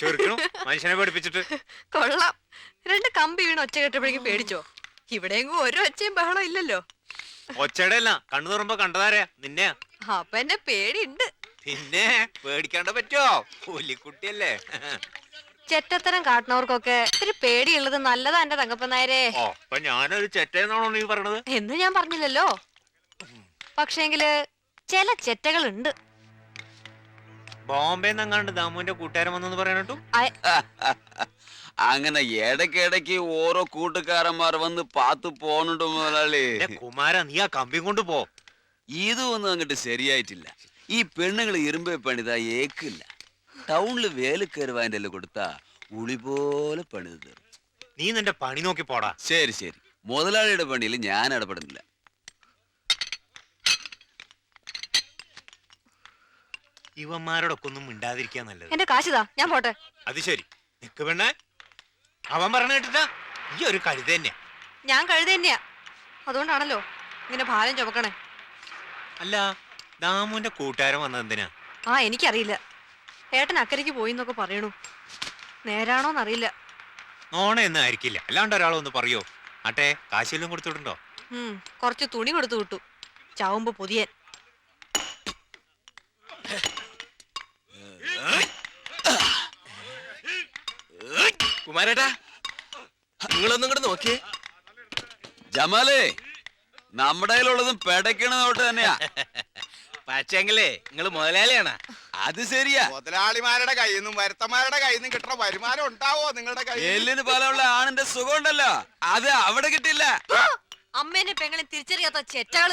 ചെറുക്കണു മനുഷ്യനെ പഠിപ്പിച്ചിട്ട്. കൊള്ളാം. രണ്ട് കമ്പി വീണ് ഒച്ച കേട്ടപ്പോഴേക്കും പേടിച്ചോ? ഇവിടെയെങ്കിലും ഒരു ഒച്ചയും ബഹളം ഇല്ലല്ലോ. ഒച്ചയുടെ അല്ല കണ്ണു തുറമ്പോ കണ്ടതാരാ? നിന്നെയാ അപ്പൊ എന്നെ പേടിയുണ്ട്. പിന്നെ പേടിക്കാണ്ട പറ്റോ പുലിക്കുട്ടിയല്ലേ. ചെറ്റത്തരം കാട്ടുന്നവർക്കൊക്കെ ഇത്തിരി പേടിയുള്ളത് നല്ലതാ എന്റെ തങ്കപ്പൻ നായരെ ഓ അപ്പൊ ഞാനൊരു ചെറ്റയെന്നാണോ നീ പറഞ്ഞത് എന്ന് ഞാൻ പറഞ്ഞില്ലല്ലോ. പക്ഷേങ്കിൽ ചില ചെറ്റകളുണ്ട്. ബോംബെ നിന്നങ്ങാണ്ട് ദാമുവിന്റെ കൂട്ടുകാരൻ വന്നെന്ന് പറയാനട്ടു അങ്ങനെ ഇടയ്ക്കിടയ്ക്ക് ഓരോ കൂട്ടുകാരന്മാർ വന്ന് പാത്തു പോണുണ്ട് മുതലാളി? കുമാര നീ ആ കമ്പി കൊണ്ട് പോ. ഇതൊന്നും അങ്ങോട്ട് ശരിയായിട്ടില്ല. ഈ പെണ്ണുങ്ങൾ ഇരുമ്പേ പണിതാ ഏക്കില്ല. ടൗണിൽ വേലക്കയറുവാന്റെ എല്ലാം കൊടുത്താ ഉളി പോലെ പണിത് തീർന്നു. നീ നിന്റെ പണി നോക്കി പോടാ. ശരി ശരി. മുതലാളിയുടെ പണിയിൽ ഞാൻ ഇടപെടുന്നില്ല. ഇവന്മാരോടൊക്കെ ഒന്നും മിണ്ടാതിരിക്കാൻ നല്ലത്. എന്റെ കാശിതാ ഞാൻ പോട്ടെ. അത് ശരി. നിക്ക് പെണ്ണേ. അവൻ പറഞ്ഞ കേട്ടിട്ടാ ഈ ഒരു കഴുത തന്നെയാ. ഞാൻ കഴുത തന്നെയാ. അതുകൊണ്ടാണല്ലോ ഇങ്ങനെ ഭാരം ചുമക്കണേ. അല്ല ദാമുവിന്റെ കൂട്ടുകാരൻ വന്നത് എന്തിനാ? ആ എനിക്കറിയില്ല. ഏട്ടൻ അക്കരയ്ക്ക് പോയി എന്നൊക്കെ പറയണു. നേരാണോന്നറിയില്ല. നോണ എന്ന് ആയിരിക്കില്ല അല്ലാണ്ട് ഒരാളൊന്ന് പറയോ? ആട്ടെ കാശെല്ലാം കൊടുത്തിട്ടുണ്ടോ ഉം കുറച്ച് തുണി കൊടുത്തു വിട്ടു. ചാവുമ്പോ പൊതിയൻ. കുമാരേട്ടാ നിങ്ങളൊന്നും കൂടെ നോക്കിയേ. ജമാലേ നമ്മുടെ കയ്യിലുള്ളതും പെടയ്ക്കണ നോട്ട് തന്നെയാ. പക്ഷെങ്കിലേ നിങ്ങൾ മുതലാളിയാണ്. അത് ശരിയാ. മുതലാളിമാരുടെ കയ്യിൽ നിന്നും വരുത്തന്മാരുടെ കയ്യിൽ നിന്നും കിട്ടുന്ന വരുമാനം ഉണ്ടാവോ നിങ്ങളുടെ കയ്യിൽ? എല്ലിന് പോലെയുള്ള ആണിന്റെ സുഖം ഉണ്ടല്ലോ അത് അവിടെ കിട്ടില്ല അമ്മേനെ പെങ്ങളെ തിരിച്ചറിയാത്ത ചെറ്റകൾ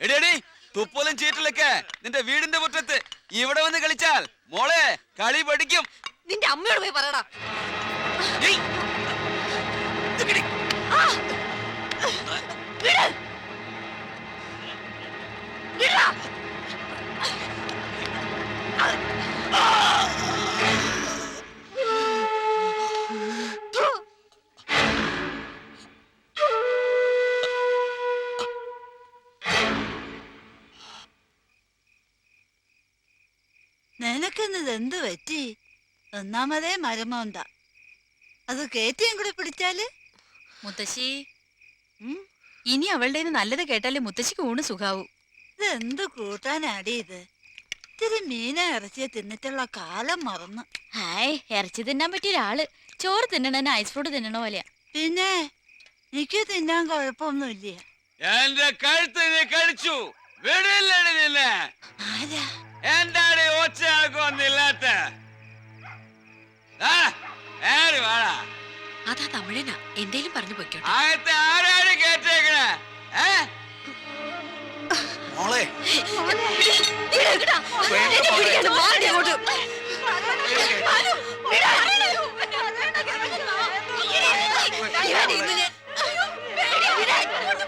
എടിയടി തുപ്പലും ചീറ്റിലൊക്കെ നിന്റെ വീടിന്റെ മുറ്റത്ത്. ഇവിടെ വന്ന് കളിച്ചാൽ മോളെ കളി പഠിക്കും. നിന്റെ അമ്മയോട് പോയി പറയടാ. ഏയ്! നിനക്കിന്നത് എന്ത് പറ്റി? ഒന്നാമതേ മരമോന്ത. അത് കേറ്റിയും കൂടി പിടിച്ചാൽ? മുത്തശ്ശി ഇനി അവളുടെ നല്ലത് കേട്ടാലേ മുത്തശ്ശിക്ക് ഊണ് സുഖാവൂ. ഇത് എന്ത് കൂട്ടാനാടി ഇത്? ഇത്തിരി മീന ഇറച്ചിയെ തിന്നിട്ടുള്ള കാലം മറന്നു. ഹായ് ഇറച്ചി തിന്നാൻ പറ്റിയ ഒരാൾ ചോറ് തിന്നണ ഐസ് ഫ്രൂട്ട് തിന്നണ പോലെയാ. പിന്നെ എനിക്ക് തിന്നാൻ കുഴപ്പമൊന്നുമില്ല. എന്റെ കഴുത്ത് കഴിച്ചു വിടില്ലടി നിന്നെ. ആരാ? എന്താടി ഒച്ചയാക്കൊന്നില്ലാത്ത അതാ തമിഴനാ എന്തേലും പറഞ്ഞു പോയിക്കോട്ടെ അകത്തെ ആരാണ് കേട്ടേക്കണേ മോളെ ഇന്ന് ഞാൻ- വിടാ.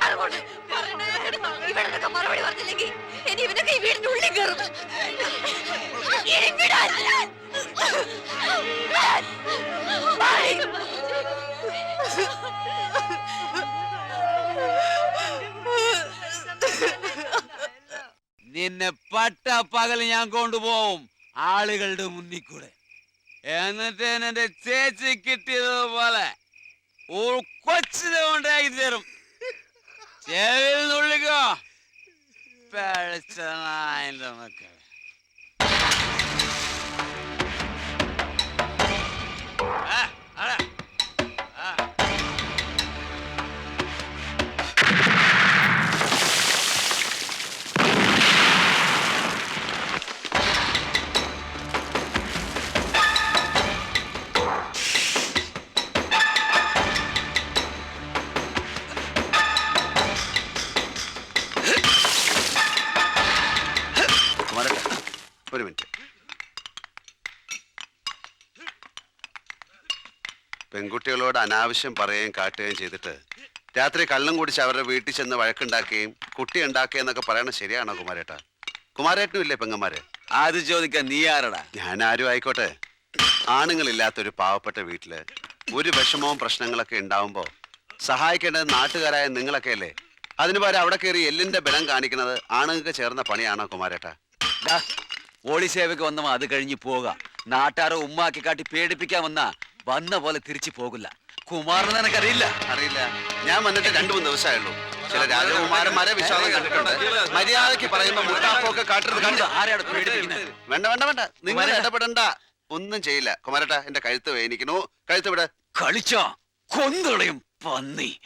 അങ്ങോട്ട്. ഇവനൊക്കെ മറുപടി പറഞ്ഞില്ലെങ്കിൽ ഇനി ഈ വീടിന്റെ ഉള്ളിൽ കയറും. നിന്നെ പട്ട പകൽ ഞാൻ കൊണ്ടുപോവും ആളുകളുടെ മുന്നിൽ കൂടെ. എന്നിട്ട് എന്റെ ചേച്ചി കിട്ടിയതുപോലെ കൊച്ചിനെ കൊണ്ടാക്കി തരും. ചെവിയിൽ നുള്ളിക്കോ பிழைச்சனா இந்த மக்கள். ஆ പെൺകുട്ടികളോട് അനാവശ്യം പറയുകയും കാട്ടുകയും ചെയ്തിട്ട് രാത്രി കള്ളം കുടിച്ച് അവരുടെ വീട്ടിൽ ചെന്ന് വഴക്കുണ്ടാക്കുകയും കുട്ടി ഉണ്ടാക്കുകയും എന്നൊക്കെ പറയണത് ശരിയാണോ കുമാരേട്ടാ? കുമാരേട്ടനും ഇല്ലേ പെങ്ങന്മാര്? അത് ചോദിക്കാൻ നീ ആരടാ? ഞാൻ ആരും ആയിക്കോട്ടെ. ആണുങ്ങളില്ലാത്തൊരു പാവപ്പെട്ട വീട്ടിൽ ഒരു വിഷമവും പ്രശ്നങ്ങളൊക്കെ ഉണ്ടാവുമ്പോ സഹായിക്കേണ്ടത് നാട്ടുകാരായ നിങ്ങളൊക്കെ അല്ലേ? അതിന് പകരം അവിടെ കയറി എല്ലിന്റെ ബലം കാണിക്കുന്നത് ആണുങ്ങൾക്ക് ചേർന്ന പണിയാണോ കുമാരേട്ട? ഓളി സേവയ്ക്ക് വന്നവ അത് കഴിഞ്ഞ് പോക. നാട്ടാരെ ഉമ്മാക്കി കാട്ടി പേടിപ്പിക്കാൻ വന്ന വന്ന പോലെ തിരിച്ചു പോകില്ല. കുമാരൻ നിനക്കറിയില്ല? അറിയില്ല. ഞാൻ വന്നിട്ട് രണ്ടു മൂന്ന് ദിവസമായുള്ളൂ. ചില രാജകുമാരന്മാരെ വിശ്വാസം കണ്ടിട്ടുണ്ട്. മര്യാദയ്ക്ക് പറയുമ്പോ മുട്ടാപ്പൊക്കെ കാട്ടരുത് കണ്ടു ആരാണ് പേടിപ്പിക്കുന്നത്? വേണ്ട വേണ്ട വേണ്ട. നിങ്ങൾ ഇടപെടണ്ട. ഒന്നും ചെയ്യില്ല. കുമാരട്ട എന്റെ കഴുത്ത് വേനിക്കുന്നു കഴുത്ത് വിട് കളിച്ചോ? കൊന്തളയും പന്നി.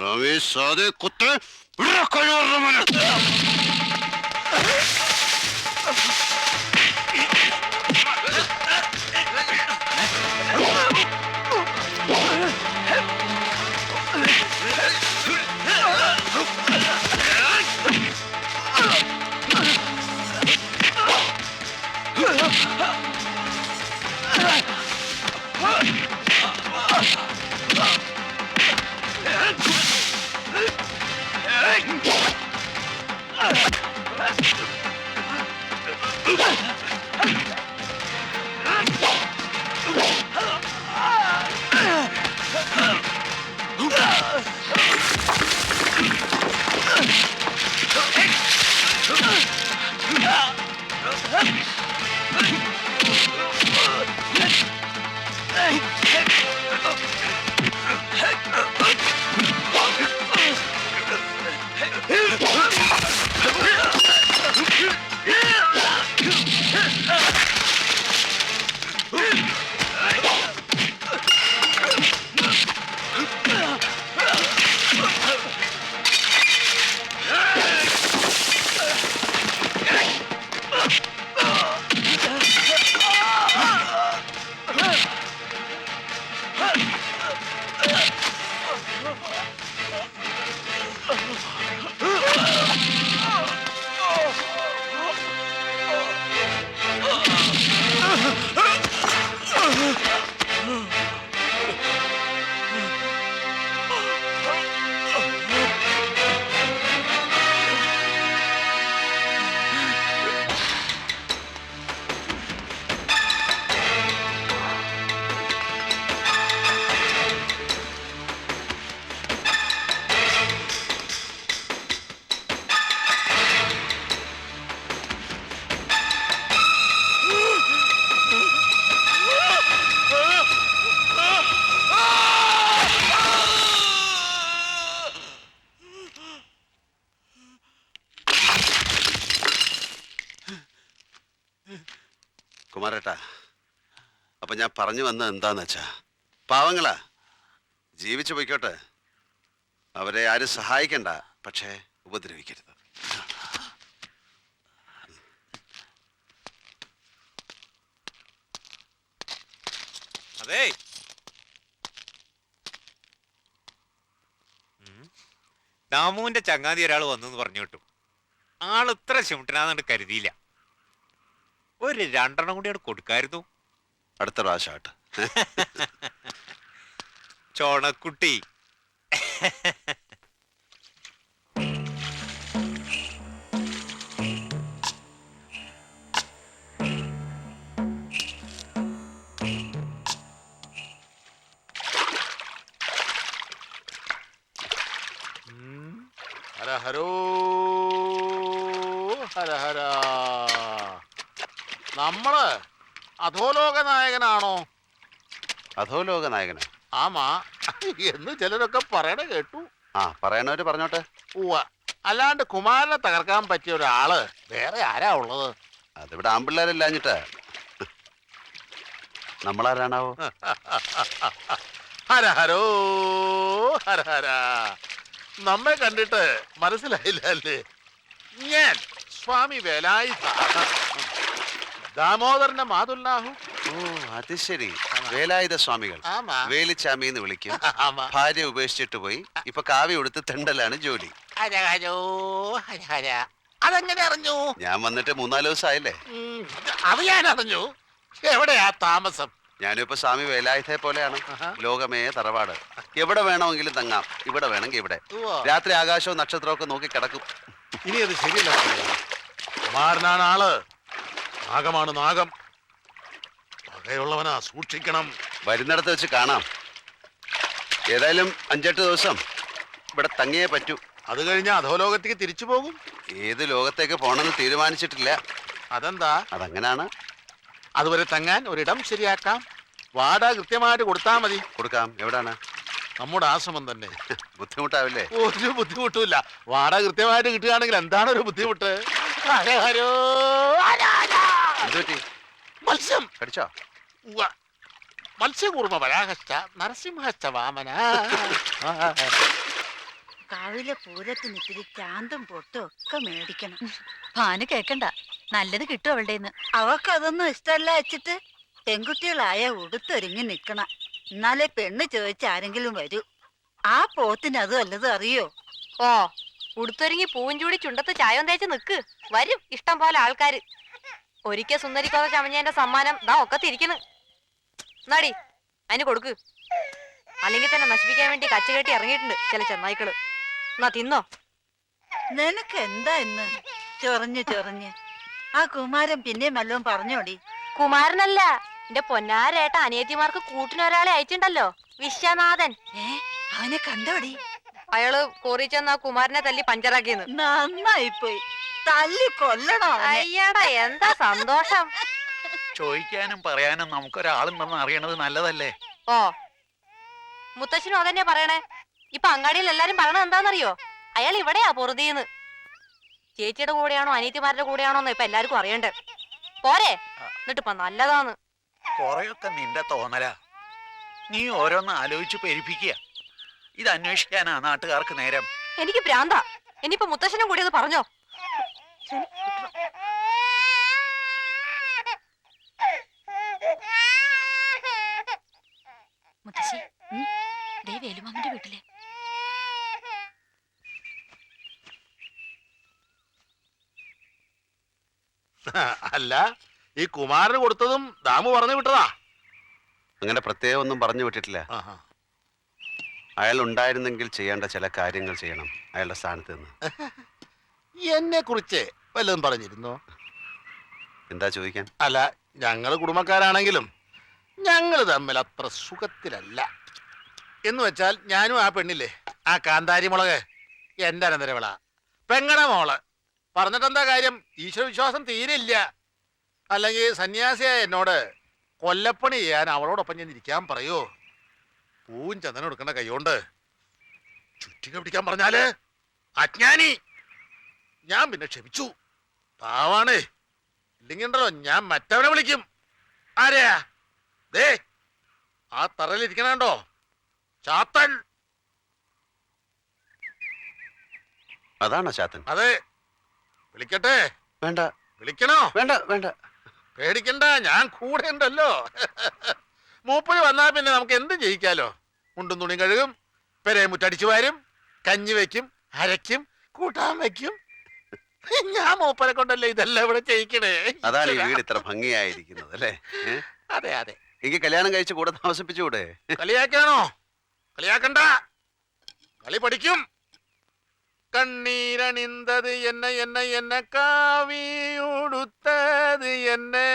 രമേശ് അതേ കുത്ത് ഇവിടെ Let's go. കുമാരേട്ടാ അപ്പൊ ഞാൻ പറഞ്ഞു വന്ന എന്താന്ന് വെച്ചാ പാവങ്ങളാ ജീവിച്ചു പോയിക്കോട്ടെ. അവരെ ആരും സഹായിക്കണ്ട പക്ഷേ ഉപദ്രവിക്കരുത്. അതെ. ദാമുവിന്റെ ചങ്ങാതി ഒരാൾ വന്നു പറഞ്ഞു കിട്ടും. ആൾ ഇത്ര ചിമിട്ടനാന്ന് കരുതിയില്ല. ഒരു രണ്ടെണ്ണം കൂടി അവിടെ കൊടുക്കായിരുന്നു. അടുത്ത പ്രാവശ്യമായിട്ട് ചോണക്കുട്ടി. ഹര ഹരോ ഹര ഹര. നമ്മൾ അധോലോക നായകനാണോ അധോലോക നായകന ആമാ. എന്ന് ചിലരൊക്കെ പറയണ കേട്ടു. ആ പറയണവര് പറഞ്ഞോട്ടെ. ഉവ്വ. അല്ലാണ്ട് കുമാരനെ തകർക്കാൻ പറ്റിയ ഒരാൾ വേറെ ആരാ ഉള്ളത്? അതിവിടെ ആമ്പിള്ളേരല്ലാഞ്ഞിട്ട്. നമ്മളാരാണാവോ? ഹര ഹരോ ഹര ഹര. നമ്മെ കണ്ടിട്ട് മനസ്സിലായില്ല അല്ലേ ഞാൻ സ്വാമി വേലായി ദാമോദരന്റെ മാതുല്ലാഹു. ഓ അത് ശരി. വേലായുധ സ്വാമികൾ ആമാ. വേലിച്ചാമി എന്ന് വിളിക്കും. ആമാ. ഭാര്യ ഉപേക്ഷിച്ചിട്ട് പോയി. ഇപ്പൊ കാവ്യ കൊടുത്ത് തെണ്ടലാണ് ജോലി. ഹര ഹരോ ഹര ഹര അതെങ്ങനെ അറിഞ്ഞു? ഞാൻ വന്നിട്ട് മൂന്നാൽ ദിവസമായില്ലേ? ഉം, അത് ഞാൻ അറിഞ്ഞു എവിടെയാ താമസം? ഞാനിപ്പോ ഇപ്പൊ സ്വാമി വേലായുധയെ പോലെയാണ്. ലോകമേ തറവാട്. എവിടെ വേണമെങ്കിലും തങ്ങാം. ഇവിടെ വേണമെങ്കിൽ ഇവിടെ. ഉവ്വ. രാത്രി ആകാശവും നക്ഷത്രവും ഒക്കെ നോക്കി കിടക്കും. ഇനി അത് ശരിയല്ല ആൾ. നാഗമാണ് നാഗം. പകയുള്ളവനാ സൂക്ഷിക്കണം. വരുന്നിടത്ത് വെച്ച് കാണാം. ഏതായാലും അഞ്ചെട്ട് ദിവസം ഇവിടെ തങ്ങിയേ പറ്റൂ. അത് കഴിഞ്ഞ് അധോലോകത്തേക്ക് തിരിച്ചു പോകും. ഏത് ലോകത്തേക്ക് പോണെന്ന് തീരുമാനിച്ചിട്ടില്ല. അതെന്താ? അതങ്ങനാണ്. അതുവരെ തങ്ങാൻ ഒരിടം ശരിയാക്കാം. വാടക കൃത്യമായിട്ട് കൊടുത്താ മതി. കൊടുക്കാം. എവിടാണ്? നമ്മുടെ ആശ്രമം തന്നെ. ബുദ്ധിമുട്ടാവില്ലേ? ഒരു ബുദ്ധിമുട്ടുമില്ല. വാടക കൃത്യമായിട്ട് കിട്ടുകയാണെങ്കിൽ എന്താണ് ഒരു ബുദ്ധിമുട്ട്? ഹരോ, ഹരോ, ഹര ഹര. എന്ത് പറ്റി മത്സ്യം. കടിച്ചോ? ഉവ്വ. മത്സ്യകൂർമ്മ പരാഹശ്ച നരസിംഹശ്ച വാമന. കാവിലെ പൂരത്തിന് ഇത്തിരി ചാന്തും പൊട്ടും ഒക്കെ മേടിക്കണം. ഭാന കേക്കണ്ട. നല്ലത് കിട്ടും അവളുടെ അവക്കതൊന്നും ഇഷ്ടമല്ല വെച്ചിട്ട് പെൺകുട്ടികളായ ഉടുത്തൊരുങ്ങി നിക്കണം എന്നാലേ പെണ്ണ് ചോദിച്ച ആരെങ്കിലും വരൂ. ആ പോത്തിന് അത് വല്ലതും അറിയോ? ഓ ഉടുത്തൊരുങ്ങി പൂവും ചൂടി ചുണ്ടത്ത് ചായം തേച്ച് നിക്ക്. വരും ഇഷ്ടം പോലെ ആൾക്കാര്. ഒരിക്കൽ സുന്ദരിക്കോത ചമഞ്ഞേന്റെ സമ്മാനം ദാ ഒക്കെ തിരിക്കുന്നു. എന്നാടി അതിന് കൊടുക്ക്. അല്ലെങ്കിൽ തന്നെ നശിപ്പിക്കാൻ വേണ്ടി കച്ചുകെട്ടി ഇറങ്ങിയിട്ടുണ്ട് ചില ചെന്നായ്ക്കൾ. എന്നാ തിന്നോ. നിനക്ക് എന്താ ഇന്ന്? ചൊറഞ്ഞ് ചൊറഞ്ഞ്. ആ കുമാരൻ പിന്നെയും വല്ലതും പറഞ്ഞോടി. കുമാരനല്ല എന്റെ പൊന്നാരേട്ട അനിയത്തിമാർക്ക് കൂട്ടിനൊരാളെ അയച്ചിണ്ടല്ലോ വിശ്വനാഥൻ. ഏ അവനെ കണ്ടോടി. അയാൾ കോറി ചെന്ന് ആ കുമാരനെ തല്ലി പഞ്ചറാക്കിയെന്ന്. നന്നായിപ്പോയി. തല്ലി കൊല്ലണോ അയ്യടാ എന്താ സന്തോഷം? ചോദിക്കാനും പറയാനും നമുക്കൊരാളുണ്ടെന്ന് അറിയണത് നല്ലതല്ലേ? ഓ. മുത്തശ്ശനും അതന്നെ പറയണേ. ഇപ്പൊ അങ്ങാടിയിൽ എല്ലാരും പറയണത് എന്താണെന്നറിയോ? അയാൾ ഇവിടെയാ പൊറുതിന്ന്. ചേച്ചിയുടെ കൂടെയാണോ അനിയത്തിമാരുടെ കൂടെയാണോന്ന് ഇപ്പൊ എല്ലാവർക്കും അറിയണ്ടേ. പോരെ എന്നിട്ട് ഇപ്പൊ നല്ലതാന്ന്. കൊറേയൊക്കെ നിന്റെ തോന്നലാ. നീ ഓരോന്ന് ആലോചിച്ച് പെരിപ്പിക്കുക. ഇത് അന്വേഷിക്കാനാ നാട്ടുകാർക്ക് നേരം. എനിക്ക് ഭ്രാന്ത. ഇനിയിപ്പൊ മുത്തശ്ശനും കൂടി അത് പറഞ്ഞോ. മുത്തശ്ശി ദേ വേലുമാമന്റെ വീട്ടിലെ. അല്ല ഈ കുമാരന് കൊടുത്തതും ദാമു പറഞ്ഞു വിട്ടതാ. അങ്ങനെ പ്രത്യേകം ഒന്നും പറഞ്ഞു വിട്ടിട്ടില്ല. അയാൾ ഉണ്ടായിരുന്നെങ്കിൽ ചെയ്യേണ്ട ചില കാര്യങ്ങൾ ചെയ്യണം അയാളുടെ സ്ഥാനത്ത് നിന്ന്. എന്നെ കുറിച്ച് വല്ലതും പറഞ്ഞിരുന്നു? എന്താ ചോദിക്കാൻ? അല്ല ഞങ്ങൾ കുടുംബക്കാരാണെങ്കിലും ഞങ്ങൾ തമ്മിൽ അത്ര സുഖത്തിലല്ല. എന്ന് വെച്ചാൽ ഞാനും ആ പെണ്ണില്ലേ ആ കാന്താരി മുളക് എന്റെ അനന്തരവിള പെങ്ങട മോൾ. പറഞ്ഞിട്ടെന്താ കാര്യം? ഈശ്വരവിശ്വാസം തീരില്ല. അല്ലെങ്കിൽ സന്യാസിയായ എന്നോട് കൊല്ലപ്പണി ചെയ്യാൻ അവളോടൊപ്പം ഞാൻ ഇരിക്കാൻ പറയോ. പൂവും ചന്ദനം എടുക്കേണ്ട കൈകൊണ്ട് ചുറ്റിക പിടിക്കാൻ പറഞ്ഞാൽ അജ്ഞാനി. ഞാൻ പിന്നെ ക്ഷമിച്ചു. പാവാണേ. ഇല്ലെങ്കിൽ ഉണ്ടല്ലോ ഞാൻ മറ്റവനെ വിളിക്കും. ആരെയാ ദേ ആ തറയിലിരിക്കണോ ചാത്തൻ. അതാണോ ചാത്തൻ? അതെ. വിളിക്കട്ടെ? വേണ്ട. വിളിക്കണോ? വേണ്ട വേണ്ട. പേടിക്കണ്ട ഞാൻ കൂടെ ഉണ്ടല്ലോ. മൂപ്പര് വന്നാൽ പിന്നെ നമുക്ക് എന്തും ജയിക്കാലോ? മുണ്ടും തുണി കഴുകും പെരേ മുറ്റടിച്ചു വാരും കഞ്ഞി വയ്ക്കും അരയ്ക്കും കൂട്ടാൻ വെക്കും ഞാൻ മൂപ്പരെ കൊണ്ടല്ലേ ഇതെല്ലാം ഇവിടെ ചെയ്യിക്കണേ? അതാണ് ഈ വീട് ഇത്ര ഭംഗിയായിരിക്കുന്നത് അല്ലേ? ഏ? അതെ അതെ. എനിക്ക് കല്യാണം കഴിച്ച് കൂടെ താമസിപ്പിച്ചുകൂടെ? കളിയാക്കാണോ? കളിയാക്കണ്ട. കളി പഠിക്കും. കണ്ണീരണിന്തത് എന്നെ എന്നെ എന്നെ കാവിയുടുത്തത് എന്നെ.